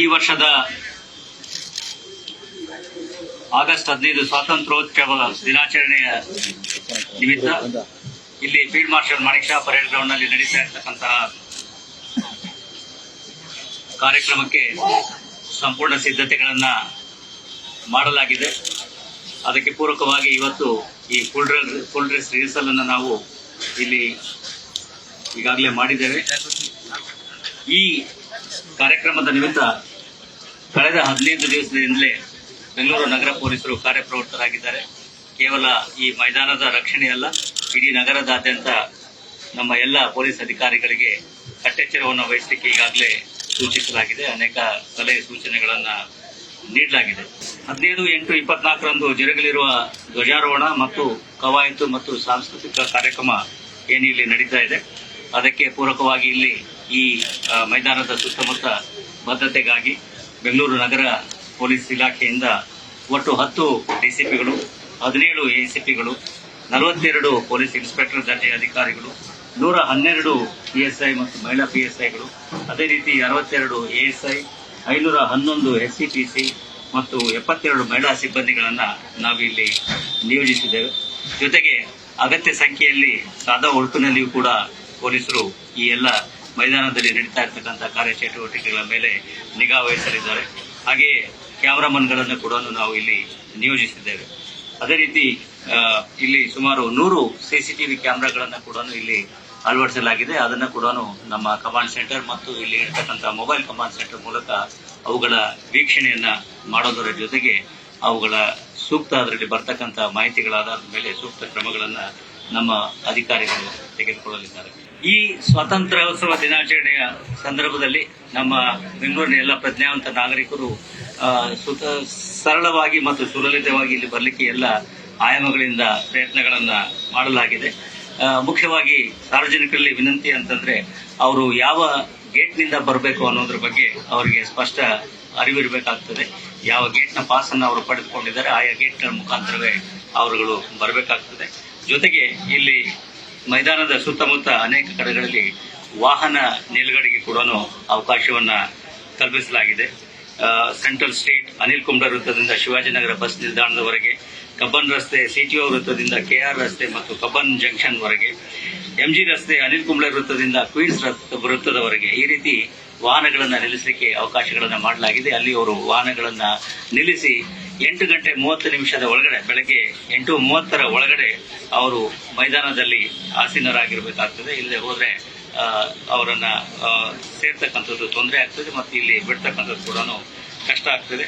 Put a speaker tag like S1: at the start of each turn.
S1: ಈ ವರ್ಷದ ಆಗಸ್ಟ್ ಹದಿನೈದು ಸ್ವಾತಂತ್ರ್ಯೋತ್ಸವ ದಿನಾಚರಣೆಯ ನಿಮಿತ್ತ ಇಲ್ಲಿ field marshal Manekshaw parade ಗ್ರೌಂಡ್ನಲ್ಲಿ ನಡೀತಾ ಇರ್ತಕ್ಕಂತಹ ಕಾರ್ಯಕ್ರಮಕ್ಕೆ ಸಂಪೂರ್ಣ ಸಿದ್ಧತೆಗಳನ್ನ ಮಾಡಲಾಗಿದೆ. ಅದಕ್ಕೆ ಪೂರಕವಾಗಿ ಇವತ್ತು ಈ full dress full dress rehearsal ಅನ್ನು ನಾವು ಇಲ್ಲಿ ಈಗಾಗಲೇ ಮಾಡಿದ್ದೇವೆ. ಈ ಕಾರ್ಯಕ್ರಮದ ನಿಮಿತ್ತ ಕಳೆದ ಹದಿನೈದು ದಿವಸದಿಂದಲೇ ಬೆಂಗಳೂರು ನಗರ ಪೊಲೀಸರು ಕಾರ್ಯಪ್ರವೃತ್ತರಾಗಿದ್ದಾರೆ. ಕೇವಲ ಈ ಮೈದಾನದ ರಕ್ಷಣೆ ಅಲ್ಲ, ಇಡೀ ನಗರದಾದ್ಯಂತ ನಮ್ಮ ಎಲ್ಲ ಪೊಲೀಸ್ ಅಧಿಕಾರಿಗಳಿಗೆ ಕಟ್ಟೆಚ್ಚರವನ್ನು ವಹಿಸಲಿಕ್ಕೆ ಈಗಾಗಲೇ ಸೂಚಿಸಲಾಗಿದೆ. ಅನೇಕ ಸಲಹೆ ಸೂಚನೆಗಳನ್ನು ನೀಡಲಾಗಿದೆ. ಹದಿನೈದು ಎಂಟು ಇಪ್ಪತ್ನಾಲ್ಕರಂದು ಜರುಗಲಿರುವ ಧ್ವಜಾರೋಹಣ ಮತ್ತು ಕವಾಯತು ಮತ್ತು ಸಾಂಸ್ಕೃತಿಕ ಕಾರ್ಯಕ್ರಮ ಏನು ಇಲ್ಲಿ ನಡೀತಾ ಇದೆ, ಅದಕ್ಕೆ ಪೂರಕವಾಗಿ ಇಲ್ಲಿ ಈ ಮೈದಾನದ ಸುತ್ತಮುತ್ತ ಭದ್ರತೆಗಾಗಿ ಬೆಂಗಳೂರು ನಗರ ಪೊಲೀಸ್ ಇಲಾಖೆಯಿಂದ ಒಟ್ಟು ಹತ್ತು ಡಿಸಿಪಿಗಳು, ಹದಿನೇಳು ಎಸಿಪಿಗಳು, ನಲವತ್ತೆರಡು ಪೊಲೀಸ್ ಇನ್ಸ್ಪೆಕ್ಟರ್ ದರ್ಜೆಯ ಅಧಿಕಾರಿಗಳು, ನೂರ ಹನ್ನೆರಡು ಪಿಎಸ್ಐ ಮತ್ತು ಮಹಿಳಾ ಪಿಎಸ್ಐಗಳು, ಅದೇ ರೀತಿ ಅರವತ್ತೆರಡು ಎಎಸ್ಐ, ಐನೂರ ಹನ್ನೊಂದು ಎಸ್ಸಿಪಿಸಿ ಮತ್ತು ಎಪ್ಪತ್ತೆರಡು ಮಹಿಳಾ ಸಿಬ್ಬಂದಿಗಳನ್ನು ನಾವಿಲ್ಲಿ ನಿಯೋಜಿಸಿದ್ದೇವೆ. ಜೊತೆಗೆ ಅಗತ್ಯ ಸಂಖ್ಯೆಯಲ್ಲಿ ಸಾದಾ ಒಳಪಿನಲ್ಲಿಯೂ ಕೂಡ ಪೊಲೀಸರು ಈ ಎಲ್ಲ ಮೈದಾನದಲ್ಲಿ ನಡೀತಾ ಇರ್ತಕ್ಕಂಥ ಕಾರ್ಯಚಟುವಟಿಕೆಗಳ ಮೇಲೆ ನಿಗಾ ವಹಿಸಲಿದ್ದಾರೆ. ಹಾಗೆಯೇ ಕ್ಯಾಮ್ರಾಮನ್ಗಳನ್ನು ಕೂಡ ನಾವು ಇಲ್ಲಿ ನಿಯೋಜಿಸಿದ್ದೇವೆ. ಅದೇ ರೀತಿ ಇಲ್ಲಿ ಸುಮಾರು ನೂರು ಸಿಸಿಟಿವಿ ಕ್ಯಾಮ್ರಾಗಳನ್ನು ಕೂಡ ಇಲ್ಲಿ ಅಳವಡಿಸಲಾಗಿದೆ. ಅದನ್ನು ಕೂಡ ನಮ್ಮ ಕಮಾಂಡ್ ಸೆಂಟರ್ ಮತ್ತು ಇಲ್ಲಿ ಇರ್ತಕ್ಕಂಥ ಮೊಬೈಲ್ ಕಮಾಂಡ್ ಸೆಂಟರ್ ಮೂಲಕ ಅವುಗಳ ವೀಕ್ಷಣೆಯನ್ನ ಮಾಡೋದರ ಜೊತೆಗೆ ಅವುಗಳ ಸೂಕ್ತ ಅದರಲ್ಲಿ ಬರ್ತಕ್ಕಂಥ ಮಾಹಿತಿಗಳ ಆಧಾರದ ಮೇಲೆ ಸೂಕ್ತ ಕ್ರಮಗಳನ್ನ ನಮ್ಮ ಅಧಿಕಾರಿಗಳು ತೆಗೆದುಕೊಳ್ಳಲಿದ್ದಾರೆ. ಈ ಸ್ವಾತಂತ್ರ್ಯೋತ್ಸವ ದಿನಾಚರಣೆಯ ಸಂದರ್ಭದಲ್ಲಿ ನಮ್ಮ ಬೆಂಗಳೂರಿನ ಎಲ್ಲ ಪ್ರಜ್ಞಾವಂತ ನಾಗರಿಕರು ಸುತ, ಸರಳವಾಗಿ ಮತ್ತು ಸುಲಲಿತವಾಗಿ ಇಲ್ಲಿ ಬರಲಿಕ್ಕೆ ಎಲ್ಲ ಆಯಾಮಗಳಿಂದ ಪ್ರಯತ್ನಗಳನ್ನು ಮಾಡಲಾಗಿದೆ. ಮುಖ್ಯವಾಗಿ ಸಾರ್ವಜನಿಕರಲ್ಲಿ ವಿನಂತಿ ಅಂತಂದ್ರೆ ಅವರು ಯಾವ ಗೇಟ್ನಿಂದ ಬರಬೇಕು ಅನ್ನೋದ್ರ ಬಗ್ಗೆ ಅವರಿಗೆ ಸ್ಪಷ್ಟ ಅರಿವಿರಬೇಕಾಗ್ತದೆ ಯಾವ ಗೇಟ್ನ ಅನ್ನು ಅವರು ಪಡೆದುಕೊಂಡಿದ್ದಾರೆ, ಆಯಾ ಗೇಟ್ನ ಮುಖಾಂತರವೇ ಅವರುಗಳು ಬರಬೇಕಾಗ್ತದೆ. ಜೊತೆಗೆ ಇಲ್ಲಿ ಮೈದಾನದ ಸುತ್ತಮುತ್ತ ಅನೇಕ ಕಡೆಗಳಲ್ಲಿ ವಾಹನ ನಿಲುಗಡೆಗೆ ಕೂಡ ಅವಕಾಶವನ್ನ ಕಲ್ಪಿಸಲಾಗಿದೆ. ಸೆಂಟ್ರಲ್ ಸ್ಟ್ರೀಟ್ ಅನಿಲ್ ಕುಂಬ್ಳ ವೃತ್ತದಿಂದ ಶಿವಾಜಿನಗರ ಬಸ್ ನಿಲ್ದಾಣದವರೆಗೆ ಕಬ್ಬನ್ ರಸ್ತೆ ಸಿಟಿಒ ವೃತ್ತದಿಂದ ಕೆಆರ್ ರಸ್ತೆ ಮತ್ತು ಕಬ್ಬನ್ ಜಂಕ್ಷನ್ ವರೆಗೆ ಎಂಜಿ ರಸ್ತೆ, ಅನಿಲ್ ಕುಂಬ್ಳೆ ವೃತ್ತದಿಂದ ಕ್ವೀನ್ಸ್ ವೃತ್ತದವರೆಗೆ ಈ ರೀತಿ ವಾಹನಗಳನ್ನು ನಿಲ್ಲಿಸಲಿಕ್ಕೆ ಅವಕಾಶಗಳನ್ನು ಮಾಡಲಾಗಿದೆ. ಅಲ್ಲಿ ಅವರು ವಾಹನಗಳನ್ನು ನಿಲ್ಲಿಸಿ ಎಂಟು ಗಂಟೆ ಮೂವತ್ತು ನಿಮಿಷದ ಒಳಗಡೆ, ಬೆಳಗ್ಗೆ ಎಂಟು ಮೂವತ್ತರ ಒಳಗಡೆ ಅವರು ಮೈದಾನದಲ್ಲಿ ಆಸೀನರಾಗಿರಬೇಕಾಗ್ತದೆ. ಇಲ್ಲದೆ ಹೋದರೆ ಅವರನ್ನು ಸೇರ್ತಕ್ಕಂಥದ್ದು ತೊಂದರೆ ಆಗ್ತದೆ ಮತ್ತು ಇಲ್ಲಿ ಬಿಡ್ತಕ್ಕಂಥದ್ದು ಕೂಡ ಕಷ್ಟ ಆಗ್ತದೆ.